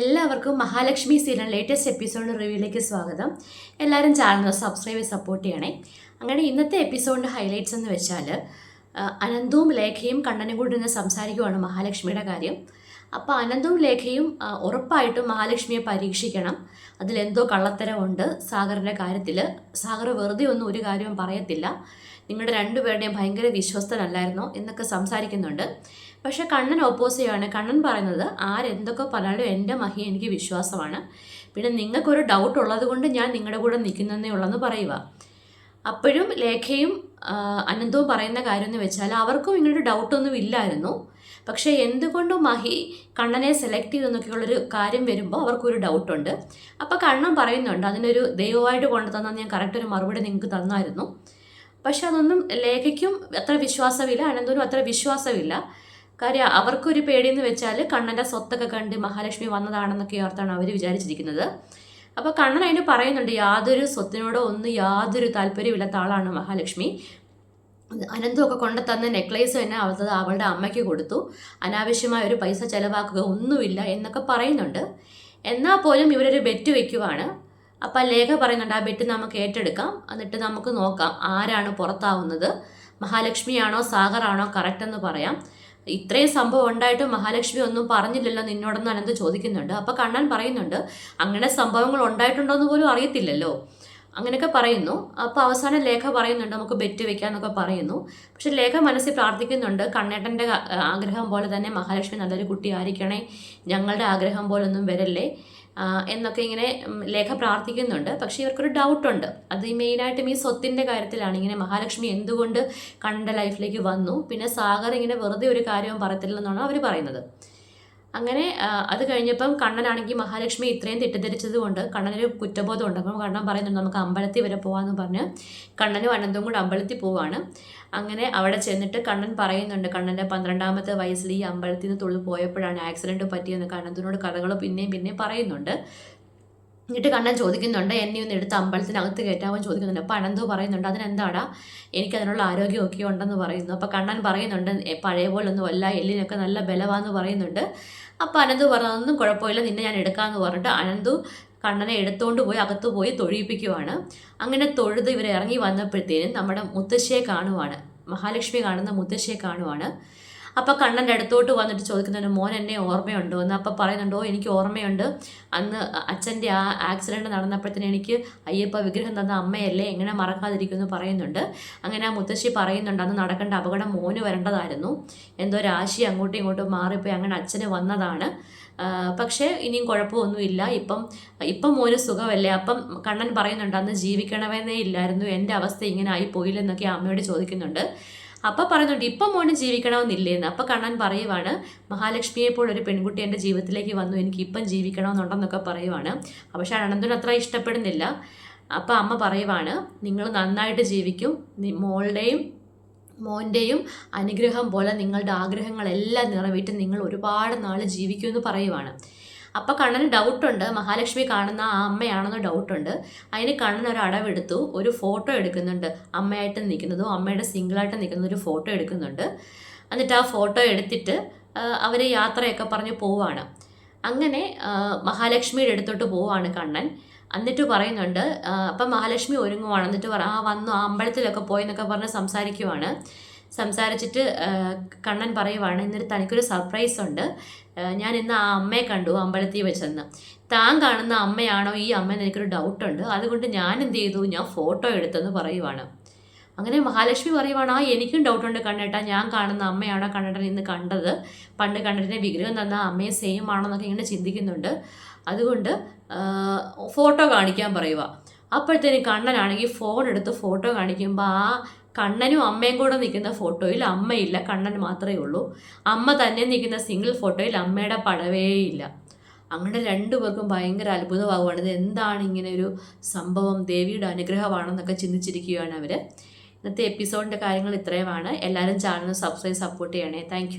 എല്ലാവർക്കും Mahalakshmi serial latest episode റിവ്യൂയിലേക്ക് സ്വാഗതം. എല്ലാവരും ചാനൽ സബ്സ്ക്രൈബ് ചെയ്ത് സപ്പോർട്ട് ചെയ്യണേ. അങ്ങനെ ഇന്നത്തെ എപ്പിസോഡിന്റെ ഹൈലൈറ്റ്സ് എന്ന് വെച്ചാൽ അനന്തവും ലേഖയും കണ്ണനും കൂടി നിന്ന് സംസാരിക്കുവാണ് മഹാലക്ഷ്മിയുടെ കാര്യം. അപ്പോൾ അനന്തവും ലേഖയും ഉറപ്പായിട്ടും മഹാലക്ഷ്മിയെ പരീക്ഷിക്കണം. അതിലെന്തോ കള്ളത്തരമുണ്ട് സാഗറിന്റെ കാര്യത്തിൽ സാഗർ വെറുതെ ഒന്നും ഒരു കാര്യവും പറയത്തില്ല. നിങ്ങളുടെ രണ്ടുപേരുടെയും ഭയങ്കര വിശ്വസ്തനല്ലായിരുന്നോ? എന്നൊക്കെ സംസാരിക്കുന്നുണ്ട്. പക്ഷേ കണ്ണൻ ഓപ്പോസ് ചെയ്യുകയാണ് കണ്ണൻ പറയുന്നത് ആരെന്തൊക്കെ പറഞ്ഞാലും എന്റെ മഹി എനിക്ക് വിശ്വാസമാണ്. പിന്നെ നിങ്ങൾക്കൊരു ഡൗട്ട് ഉള്ളത് കൊണ്ട് ഞാൻ നിങ്ങളുടെ കൂടെ നിൽക്കുന്നതേ ഉള്ളെന്ന് പറയുക അപ്പോഴും ലേഖയും അനന്തവും പറയുന്ന കാര്യം എന്ന് വെച്ചാൽ അവർക്കും ഇങ്ങനൊരു ഡൗട്ടൊന്നും ഇല്ലായിരുന്നു. പക്ഷേ എന്തുകൊണ്ടും മഹി കണ്ണനെ സെലക്ട് ചെയ്തെന്നൊക്കെയുള്ളൊരു കാര്യം വരുമ്പോൾ അവർക്കൊരു ഡൗട്ടുണ്ട് അപ്പോൾ കണ്ണൻ പറയുന്നുണ്ട് അതിനൊരു ദൈവമായിട്ട് കൊണ്ടു തന്നാൽ ഞാൻ കറക്റ്റ് ഒരു മറുപടി നിങ്ങൾക്ക് തന്നായിരുന്നു. പക്ഷെ അതൊന്നും ലേഖയ്ക്കും അത്ര വിശ്വാസമില്ല അനന്തനും അത്ര വിശ്വാസമില്ല. കാര്യം അവർക്കൊരു പേടിയെന്ന് വെച്ചാൽ കണ്ണന്റെ സ്വത്തൊക്കെ കണ്ട് മഹാലക്ഷ്മി വന്നതാണെന്നൊക്കെ ഓർത്താണ് അവർ വിചാരിച്ചിരിക്കുന്നത്. അപ്പോൾ കണ്ണൻ അതിന് പറയുന്നുണ്ട് യാതൊരു സ്വത്തിനോടോ ഒന്നും യാതൊരു താല്പര്യമില്ലാത്ത ആളാണ് മഹാലക്ഷ്മി. അനന്തമൊക്കെ കൊണ്ട് തന്ന നെക്ലേസ് തന്നെ അവൾ അവളുടെ അമ്മയ്ക്ക് കൊടുത്തു. അനാവശ്യമായ ഒരു പൈസ ചിലവാക്കുക ഒന്നുമില്ല എന്നൊക്കെ പറയുന്നുണ്ട്. എന്നാൽ പോലും ഇവരൊരു ബെറ്റ് വെക്കുവാണ്. അപ്പം ലേഖ പറയുന്നുണ്ട് ആ ബെറ്റ് നമുക്ക് ഏറ്റെടുക്കാം. എന്നിട്ട് നമുക്ക് നോക്കാം ആരാണ് പുറത്താവുന്നത്. മഹാലക്ഷ്മിയാണോ സാഗറാണോ കറക്റ്റ് എന്ന് പറയാം. ഇത്രയും സംഭവം ഉണ്ടായിട്ട് മഹാലക്ഷ്മി ഒന്നും പറഞ്ഞില്ലല്ലോ നിന്നോടൊന്ന് അനന്ത് ചോദിക്കുന്നുണ്ട്. അപ്പോൾ കണ്ണൻ പറയുന്നുണ്ട് അങ്ങനെ സംഭവങ്ങൾ ഉണ്ടായിട്ടുണ്ടോ എന്ന് പോലും അറിയത്തില്ലല്ലോ. അങ്ങനെയൊക്കെ പറയുന്നു. അപ്പോൾ അവസാനം ലേഖ പറയുന്നുണ്ട് നമുക്ക് ബെറ്റ് വെക്കാന്നൊക്കെ പറയുന്നു. പക്ഷെ ലേഖ മനസ്സിൽ പ്രാർത്ഥിക്കുന്നുണ്ട് കണ്ണേട്ടന്റെ ആഗ്രഹം പോലെ തന്നെ മഹാലക്ഷ്മി നല്ലൊരു കുട്ടി ആയിരിക്കണേ ഞങ്ങളുടെ ആഗ്രഹം പോലൊന്നും വരല്ലേ എന്നൊക്കെ ഇങ്ങനെ ലേഖ പ്രാർത്ഥിക്കുന്നുണ്ട്. പക്ഷേ ഇവർക്കൊരു ഡൗട്ടുണ്ട്. അത് ഈ മെയിനായിട്ടും ഈ സ്വത്തിന്റെ കാര്യത്തിലാണ്. ഇങ്ങനെ മഹാലക്ഷ്മി എന്തുകൊണ്ട് കണ്ണന്റെ ലൈഫിലേക്ക് വന്നു? പിന്നെ സാഗർ ഇങ്ങനെ വെറുതെ ഒരു കാര്യവും പറയത്തില്ലെന്നാണ് അവർ പറയുന്നത്. അങ്ങനെ അത് കഴിഞ്ഞപ്പം കണ്ണനാണെങ്കിൽ മഹാലക്ഷ്മി ഇത്രയും തെറ്റിദ്ധരിച്ചത് കൊണ്ട് കണ്ണനൊരു കുറ്റബോധം ഉണ്ട് അപ്പം കണ്ണൻ പറയുന്നുണ്ട് നമുക്ക് അമ്പലത്തിൽ വരെ പോകാമെന്ന് പറഞ്ഞ് കണ്ണനും അനന്തവും കൂടെ അമ്പലത്തിൽ പോവാണ്. അങ്ങനെ അവിടെ ചെന്നിട്ട് കണ്ണൻ പറയുന്നുണ്ട് കണ്ണന്റെ പന്ത്രണ്ടാമത്തെ വയസ്സിൽ ഈ അമ്പലത്തിൽ നിന്ന് തുള്ളി പോയപ്പോഴാണ് ആക്സിഡന്റ് പറ്റിയെന്നൊക്കെ അനന്തനോട് കഥകൾ പിന്നെയും പിന്നെയും പറയുന്നുണ്ട്. എന്നിട്ട് കണ്ണൻ ചോദിക്കുന്നുണ്ട് എന്നെ ഒന്ന് എടുത്ത് അമ്പലത്തിനകത്ത് കയറ്റാവൻ ചോദിക്കുന്നുണ്ട്. അപ്പോൾ അനന്തു പറയുന്നുണ്ട് അതിനെന്താടാ? എനിക്ക് അതിനുള്ള ആരോഗ്യമൊക്കെ ഉണ്ടെന്ന് പറയുന്നു. അപ്പോൾ കണ്ണൻ പറയുന്നുണ്ട് "എ, പഴയ പോലൊന്നും അല്ല എല്ലിനൊക്കെ നല്ല ബലവാന്ന് പറയുന്നുണ്ട്. അപ്പോൾ അനന്തു പറഞ്ഞതൊന്നും കുഴപ്പമില്ല നിന്നെ ഞാൻ എടുക്കാമെന്ന് പറഞ്ഞിട്ട് അനന്തു കണ്ണനെ എടുത്തുകൊണ്ട് പോയി അകത്ത് പോയി തൊഴിയിപ്പിക്കുവാണ് അങ്ങനെ തൊഴുത് ഇവർ ഇറങ്ങി വന്നപ്പോഴത്തേനും നമ്മുടെ മുത്തശ്ശിയെ കാണുവാണ് മഹാലക്ഷ്മി കാണുന്ന മുത്തശ്ശിയെ കാണുവാണ്. അപ്പോൾ കണ്ണന്റെ അടുത്തോട്ട് വന്നിട്ട് ചോദിക്കുന്നുണ്ട് മോൻ എന്നെ ഓർമ്മയുണ്ടോ? എന്ന് അപ്പോൾ പറയുന്നുണ്ടോ എനിക്ക് ഓർമ്മയുണ്ട്. അന്ന് അച്ഛന്റെ ആ ആക്സിഡന്റ് നടന്നപ്പോഴത്തേന് എനിക്ക് അയ്യപ്പ വിഗ്രഹം തന്ന അമ്മയല്ലേ എങ്ങനെ മറക്കാതിരിക്കുമെന്ന് പറയുന്നുണ്ട്. അങ്ങനെ ആ മുത്തശ്ശി പറയുന്നുണ്ട് അന്ന് നടക്കേണ്ട അപകടം മോന് വരേണ്ടതായിരുന്നു. എന്തോ രാശി അങ്ങോട്ടും ഇങ്ങോട്ടും മാറിപ്പോയി അങ്ങനെ അച്ഛന് വന്നതാണ്. പക്ഷേ ഇനിയും കുഴപ്പമൊന്നുമില്ല. ഇപ്പം ഇപ്പം മോന് സുഖമല്ലേ? അപ്പം കണ്ണൻ പറയുന്നുണ്ട് അന്ന് ജീവിക്കണമെന്നേ ഇല്ലായിരുന്നു. എന്റെ അവസ്ഥ ഇങ്ങനെ ആയി പോയില്ലെന്നൊക്കെ അമ്മയോട് ചോദിക്കുന്നുണ്ട്. അപ്പം പറയുന്നുണ്ട് ഇപ്പം മോന് ജീവിക്കണമെന്നില്ലേന്ന്. അപ്പം കണ്ണൻ പറയുവാണ് മഹാലക്ഷ്മിയെ ഒരു പെൺകുട്ടി എന്റെ ജീവിതത്തിലേക്ക് വന്നു എനിക്ക് ഇപ്പം ജീവിക്കണമെന്നുണ്ടെന്നൊക്കെ പറയുവാണ്. പക്ഷേ അനന്തന് അത്ര ഇഷ്ടപ്പെടുന്നില്ല. അപ്പം അമ്മ പറയുവാണ് നിങ്ങൾ നന്നായിട്ട് ജീവിക്കും. മോളുടെയും മോന്റെയും അനുഗ്രഹം പോലെ നിങ്ങളുടെ ആഗ്രഹങ്ങളെല്ലാം നിറവേറ്റി നിങ്ങൾ ഒരുപാട് നാൾ ജീവിക്കുമെന്ന് പറയുവാണ്. അപ്പോൾ കണ്ണന് ഡൗട്ടുണ്ട് മഹാലക്ഷ്മി കാണുന്ന ആ അമ്മയാണെന്ന് ഡൗട്ടുണ്ട് അതിന് കണ്ണൻ ഒരു അടവെടുത്തു ഒരു ഫോട്ടോ എടുക്കുന്നുണ്ട്. അമ്മയായിട്ട് നിൽക്കുന്നതും അമ്മയുടെ സിംഗിളായിട്ട് നിൽക്കുന്ന ഒരു ഫോട്ടോ എടുക്കുന്നുണ്ട്. എന്നിട്ട് ആ ഫോട്ടോ എടുത്തിട്ട് അവർ യാത്രയൊക്കെ പറഞ്ഞ് പോവാണ്. അങ്ങനെ മഹാലക്ഷ്മിയുടെ അടുത്തോട്ട് പോവാണ് കണ്ണൻ. എന്നിട്ട് പറയുന്നുണ്ട് അപ്പം മഹാലക്ഷ്മി ഒരുങ്ങുവാണ്. എന്നിട്ട് പറ ആ വന്നു അമ്പലത്തിലൊക്കെ പോയി എന്നൊക്കെ പറഞ്ഞ് സംസാരിക്കുവാണ്. സംസാരിച്ചിട്ട് കണ്ണൻ പറയുവാണ് ഇന്നൊരു തനിക്കൊരു സർപ്രൈസ് ഉണ്ട്. ഞാൻ ഇന്ന് ആ അമ്മയെ കണ്ടു അമ്പലത്തിൽ വെച്ചെന്ന്. താൻ കാണുന്ന അമ്മയാണോ ഈ അമ്മ എനിക്കൊരു ഡൗട്ടുണ്ട് അതുകൊണ്ട് ഞാൻ എന്ത് ചെയ്തു? ഞാൻ ഫോട്ടോ എടുത്തെന്ന് പറയുവാണ്. അങ്ങനെ മഹാലക്ഷ്മി പറയുവാണ് ആ എനിക്കും ഡൗട്ടുണ്ട് കണ്ണേട്ടാ. ഞാൻ കാണുന്ന അമ്മയാണോ കണ്ണേട്ടൻ ഇന്ന് കണ്ടത്? പണ്ട് കണ്ണേട്ടനെ വിഗ്രഹം തന്ന അമ്മയെ സെയിം ആണോ എന്നൊക്കെ ഇങ്ങനെ ചിന്തിക്കുന്നുണ്ട്. അതുകൊണ്ട് ഫോട്ടോ കാണിക്കാൻ പറയുക അപ്പോഴത്തേനും കണ്ണനാണെങ്കിൽ ഫോൺ എടുത്ത് ഫോട്ടോ കാണിക്കുമ്പോൾ ആ കണ്ണനും അമ്മയും കൂടെ നിൽക്കുന്ന ഫോട്ടോയിൽ അമ്മയില്ല കണ്ണൻ മാത്രമേ ഉള്ളൂ. അമ്മ തന്നെ നിൽക്കുന്ന സിംഗിൾ ഫോട്ടോയിൽ അമ്മയുടെ പടവേ ഇല്ല അങ്ങനെ രണ്ടുപേർക്കും ഭയങ്കര അത്ഭുതമാകുവാണ്. ഇത് എന്താണ് ഇങ്ങനെ ഒരു സംഭവം? ദേവിയുടെ അനുഗ്രഹമാണെന്നൊക്കെ ചിന്തിച്ചിരിക്കുകയാണ് അവർ ഇന്നത്തെ എപ്പിസോഡിന്റെ കാര്യങ്ങൾ ഇത്രയുമാണ്. എല്ലാവരും ചാനൽ സബ്സ്ക്രൈബ് സപ്പോർട്ട് ചെയ്യണേ. താങ്ക്